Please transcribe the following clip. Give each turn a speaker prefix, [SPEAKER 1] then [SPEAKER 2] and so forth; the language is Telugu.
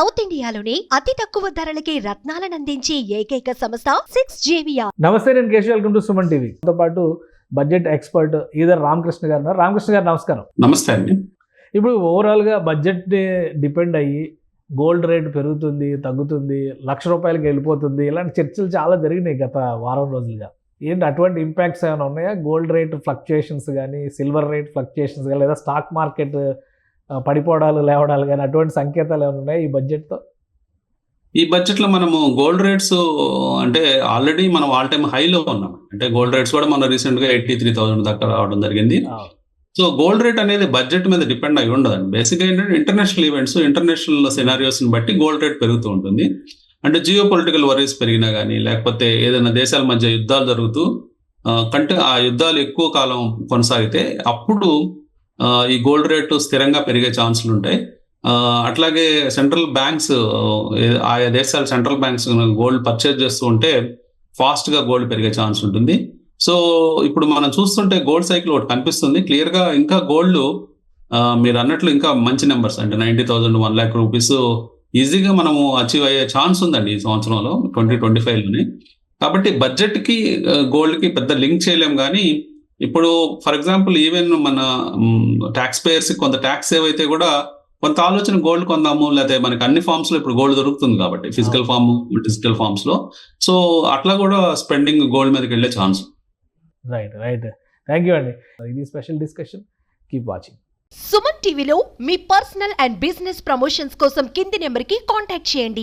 [SPEAKER 1] సౌత్ ఇండియాలోని అతి తక్కువ ధరలకి రత్నాలను అందించే ఏకైక సంస్థ సిక్స్ జేవియా
[SPEAKER 2] నమస్తే నేను Keshav. Welcome to Suman TV. తో పాటు బడ్జెట్ ఎక్స్పర్ట్ ఈధర్ రామకృష్ణ గారు ఉన్నారు. రామకృష్ణ గారు నమస్కారం.
[SPEAKER 3] నమస్తే అండి.
[SPEAKER 2] ఇప్పుడు ఓవరాల్గా బడ్జెట్ డిపెండ్ అయ్యి గోల్డ్ రేట్ పెరుగుతుంది తగ్గుతుంది లక్ష రూపాయలకి వెళ్ళిపోతుంది. ఇలాంటి చర్చలు చాలా జరిగినాయి గత వారం రోజులుగా. ఏంటి అటువంటి ఇంపాక్ట్స్ ఏమైనా ఉన్నాయా? గోల్డ్ రేట్ ఫ్లక్చుయేషన్స్ కానీ సిల్వర్ రేట్ ఫ్లక్చుయేషన్స్ కానీ లేదా స్టాక్ మార్కెట్ పడిపోవడాలు లేవడాలు కానీ అటువంటి సంకేతాలు ఏమైనా ఉన్నాయా ఈ బడ్జెట్తో?
[SPEAKER 3] ఈ బడ్జెట్లో మనము గోల్డ్ రేట్స్ అంటే ఆల్రెడీ మనం ఆల్ టైమ్ హైలో ఉన్నాం. అంటే గోల్డ్ రేట్స్ కూడా మన రీసెంట్గా ఎయిటీ త్రీ థౌసండ్ దాకా రావడం జరిగింది. సో గోల్డ్ రేట్ అనేది బడ్జెట్ మీద డిపెండ్ అయి ఉండదండి. బేసిక్ ఏంటంటే ఇంటర్నేషనల్ ఈవెంట్స్ ఇంటర్నేషనల్ సినారియోస్ని బట్టి గోల్డ్ రేట్ పెరుగుతూ ఉంటుంది. అంటే జియో పొలిటికల్ వరీస్ పెరిగినా కానీ లేకపోతే ఏదైనా దేశాల మధ్య యుద్ధాలు జరుగుతూ కంటే ఆ యుద్ధాలు ఎక్కువ కాలం కొనసాగితే అప్పుడు ఈ గోల్డ్ రేటు స్థిరంగా పెరిగే ఛాన్సులు ఉంటాయి. అట్లాగే సెంట్రల్ బ్యాంక్స్ ఆయా దేశాల సెంట్రల్ బ్యాంక్స్ గోల్డ్ పర్చేజ్ చేస్తూ ఉంటే ఫాస్ట్గా గోల్డ్ పెరిగే ఛాన్స్ ఉంటుంది. సో ఇప్పుడు మనం చూస్తుంటే గోల్డ్ సైకిల్ ఒకటి కనిపిస్తుంది. క్లియర్గా ఇంకా గోల్డ్ మీరు అన్నట్లు ఇంకా మంచి నెంబర్స్ అంటే ninety thousand one lakh rupees ఈజీగా మనము అచీవ్ అయ్యే ఛాన్స్ ఉందండి ఈ సంవత్సరంలో ట్వంటీ ట్వంటీ ఫైవ్లోని. కాబట్టి బడ్జెట్కి గోల్డ్కి పెద్ద లింక్ చేయలేం కానీ ఇప్పుడు ఫర్ ఎగ్జాంపుల్ ఈవెన్ మన ట్యాక్స్ పేయర్స్ కొంత ట్యాక్స్ సేవ్ అయితే కూడా కొంత ఆలోచన గోల్డ్ కొందాము లేకపోతే మనకి అన్ని ఫార్మ్స్లో ఇప్పుడు గోల్డ్ దొరుకుతుంది కాబట్టి ఫిజికల్ ఫార్మ్ డిజిటల్ ఫార్మ్స్లో. సో అట్లా కూడా స్పెండింగ్ గోల్డ్ మీదకి వెళ్ళే chance
[SPEAKER 2] right right thank you అండి ఇది special discussion keep watching
[SPEAKER 1] Suman టీవీలో మీ పర్సనల్ అండ్ బిజినెస్ ప్రమోషన్స్ కోసం కింది నెంబర్కి కాంటాక్ట్ చేయండి.